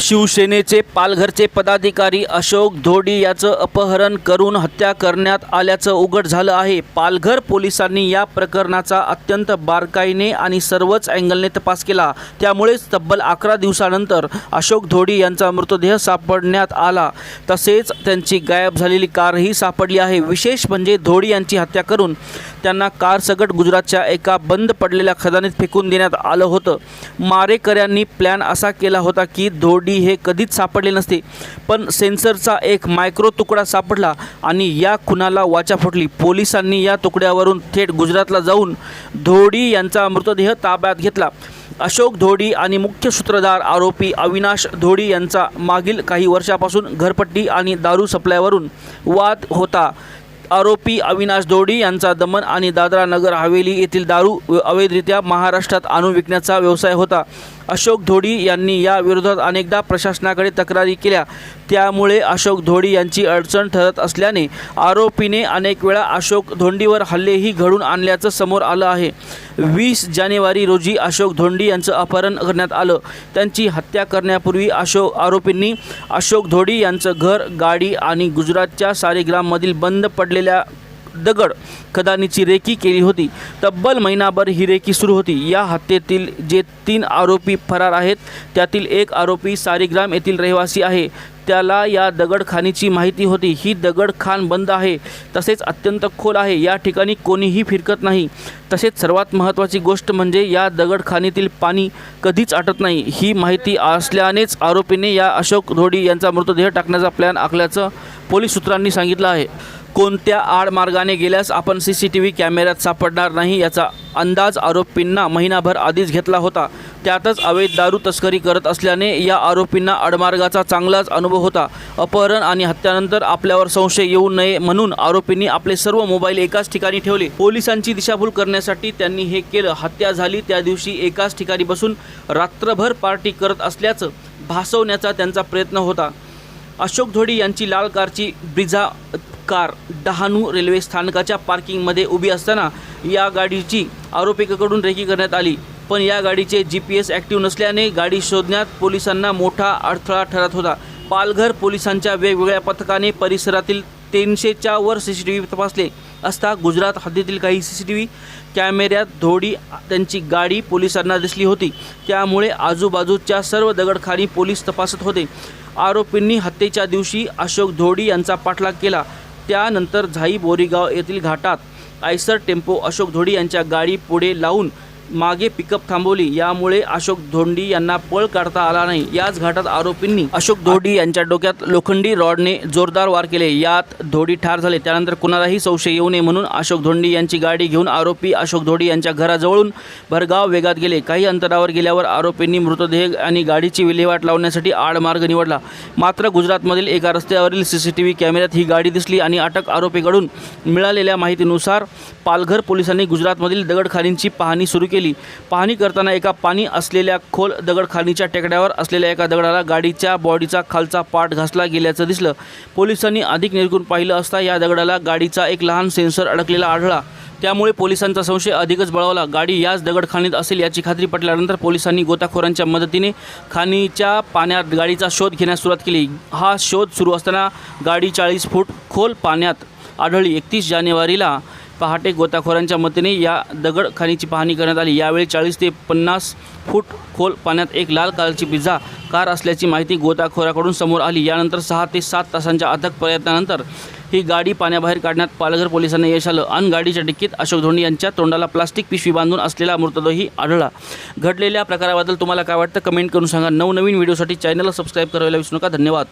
शिवसेनेचे पालघरचे पदाधिकारी अशोक धोडी याचं अपहरण करून हत्या करण्यात आल्याचं उघड झालं आहे. पालघर पोलिसांनी या प्रकरणाचा अत्यंत बारकाईने आणि सर्वच अँगलने तपास केला. त्यामुळेच तब्बल अकरा दिवसानंतर अशोक धोडी यांचा मृतदेह सापडण्यात आला. तसेच त्यांची गायब झालेली कारही सापडली आहे. विशेष म्हणजे धोडी यांची हत्या करून त्यांना कारसकट गुजरातच्या एका बंद पडलेल्या खदानीत फेकून देण्यात आलं होतं. मारेकऱ्यांनी प्लॅन असा केला होता की धोडी डी हे कधीच सापडले नसते. पण सेन्सरचा एक मायक्रो तुकडा सापडला आणि या खुनाला वाचा फुटली. पोलिसांनी या तुकड्यावरून थेट गुजरातला जाऊन धोडी यांचा मृतदेह ताब्यात घेतला. अशोक धोडी आणि मुख्य सूत्रधार आरोपी अविनाश धोडी यांचा मागील काही वर्षापासून घरपट्टी आणि दारू सप्लायवरून वाद होता. आरोपी अविनाश दोडी यांचा दमन आणि दादरा नगर हवेली येथील दारू अवैधरित्या महाराष्ट्रात आणून विकण्याचा व्यवसाय होता. अशोक धोडी यांनी या विरोधात अनेकदा प्रशासनाकडे तक्रारी केल्या. त्यामुळे अशोक धोडी यांची अडचण ठरत असल्याने आरोपीने अनेक वेळा अशोक धोंडीवर हल्लेही घडून आणल्याचं समोर आलं आहे. वीस जानेवारी रोजी अशोक धोंडी यांचं अपहरण करण्यात आलं. त्यांची हत्या करण्यापूर्वी अशोक आरोपींनी अशोक धोडी यांचं घर गाडी आणि गुजरातच्या सारेग्राममधील बंद पडलेल्या दगड खदानीची रेकी केली होती. तब्बल महिनाभर ही रेकी सुरू होती. या हत्येतील जे तीन आरोपी फरार आहेत त्यातील एक आरोपी सारीग्राम येथील रहिवासी आहे. त्याला या दगडखानीची माहिती होती. ही दगडखान बंद आहे. तसेच अत्यंत खोल आहे. या ठिकाणी कोणीही फिरकत नाही. तसेच सर्वात महत्त्वाची गोष्ट म्हणजे या दगडखानीतील पाणी कधीच आटत नाही. ही माहिती असल्यानेच आरोपीने या अशोक धोडी यांचा मृतदेह टाकण्याचा प्लॅन आखल्याचं पोलीस सूत्रांनी सांगितलं आहे. कोणत्या आडमार्गाने गेल्यास आपण सी सी टी व्ही कॅमेऱ्यात सापडणार नाही याचा अंदाज आरोपींना महिनाभर आधीच घेतला होता. त्यातच अवैध दारू तस्करी करत असल्याने या आरोपींना आडमार्गाचा चांगलाच अनुभव होता. अपहरण आणि हत्यानंतर आपल्यावर संशय येऊ नये म्हणून आरोपींनी आपले सर्व मोबाईल एकाच ठिकाणी ठेवले. पोलिसांची दिशाभूल करण्यासाठी त्यांनी हे केलं. हत्या झाली त्या दिवशी एकाच ठिकाणी बसून रात्रभर पार्टी करत असल्याचं भासवण्याचा त्यांचा प्रयत्न होता. अशोक धोडी यांची लाल कारची ब्रिझा कार डहाणू रेल्वे स्थानकाच्या पार्किंगमध्ये उभी असताना या गाडीची आरोपीकडून रेकी करण्यात आली. पण या गाडीचे जी पी एस ॲक्टिव्ह नसल्याने गाडी शोधण्यात पोलिसांना मोठा अडथळा ठरत होता. पालघर पोलिसांच्या वेगवेगळ्या पथकाने परिसरातील तीनशेच्या वर सी सी टी व्ही तपासले असता गुजरात हद्दीतील काही सी सी टी व्ही कॅमेऱ्यात धोडी त्यांची गाडी पोलिसांना दिसली होती. त्यामुळे आजूबाजूच्या सर्व दगडखानी पोलीस तपासत होते. आरोपींनी हत्येच्या दिवशी अशोक धोडी यांचा पाठलाग केला. त्यानंतर झाई बोरीगाव येथील घाटात आयसर टेम्पो अशोक धोडी यांच्या गाडी पुढे लावून मागे पिकअप थांबवली. यामुळे अशोक धोंडी यांना पळ काढता आला नाही. याच घाटात आरोपींनी अशोक धोडी यांच्या डोक्यात लोखंडी रॉडने जोरदार वार केले. यात धोडी ठार झाले. त्यानंतर कुणालाही संशय येऊ नये म्हणून अशोक धोंडी यांची गाडी घेऊन आरोपी अशोक धोडी यांच्या घराजवळून भरगाव वेगात गेले. काही अंतरावर गेल्यावर आरोपींनी मृतदेह आणि गाडीची विल्हेवाट लावण्यासाठी आडमार्ग निवडला. मात्र गुजरातमधील एका रस्त्यावरील सी सी टी व्ही कॅमेऱ्यात ही गाडी दिसली आणि अटक आरोपीकडून मिळालेल्या माहितीनुसार पालघर पोलिसांनी गुजरातमधील दगडखानींची पाहणी सुरू केली. केली. पाहणी करताना एका पाणी असलेल्या खोल दगडखानीच्या टेकड्यावर असलेल्या एका दगडाला गाडीच्या बॉडीचा खालचा पाठ घासला गेल्याचं दिसलं. पोलिसांनी अधिक निरखून पाहिलं असता या दगडाला गाडीचा एक लहान सेन्सर अडकलेला आढळला. त्यामुळे पोलिसांचा संशय अधिकच बळावला. गाडी याच दगडखानीत असेल याची खात्री पटल्यानंतर पोलिसांनी गोताखोरांच्या मदतीने खाणीच्या पाण्यात गाडीचा शोध घेण्यास सुरुवात केली. हा शोध सुरू असताना गाडी चाळीस फूट खोल पाण्यात आढळली. एकतीस जानेवारीला पहाटे गोताखोरांच्या मतीने या दगडखानीची पाहणी करण्यात आली. यावेळी चाळीस ते पन्नास फूट खोल पाण्यात एक लाल कलरची पिझ्झा कार असल्याची माहिती गोताखोराकडून समोर आली. यानंतर सहा ते सात तासांच्या अथक प्रयत्नानंतर ही गाडी पाण्याबाहेर काढण्यात पालघर पोलिसांना यश आलं. अन गाडीच्या डिक्कीत अशोक धोंडी यांच्या तोंडाला प्लास्टिक पिशवी बांधून असलेला मृतदेही आढळला. घडलेल्या प्रकाराबद्दल तुम्हाला काय वाटतं? कमेंट करून सांगा. नवनवीन व्हिडिओसाठी चॅनलला सबस्क्राईब करायला विसरू नका. धन्यवाद.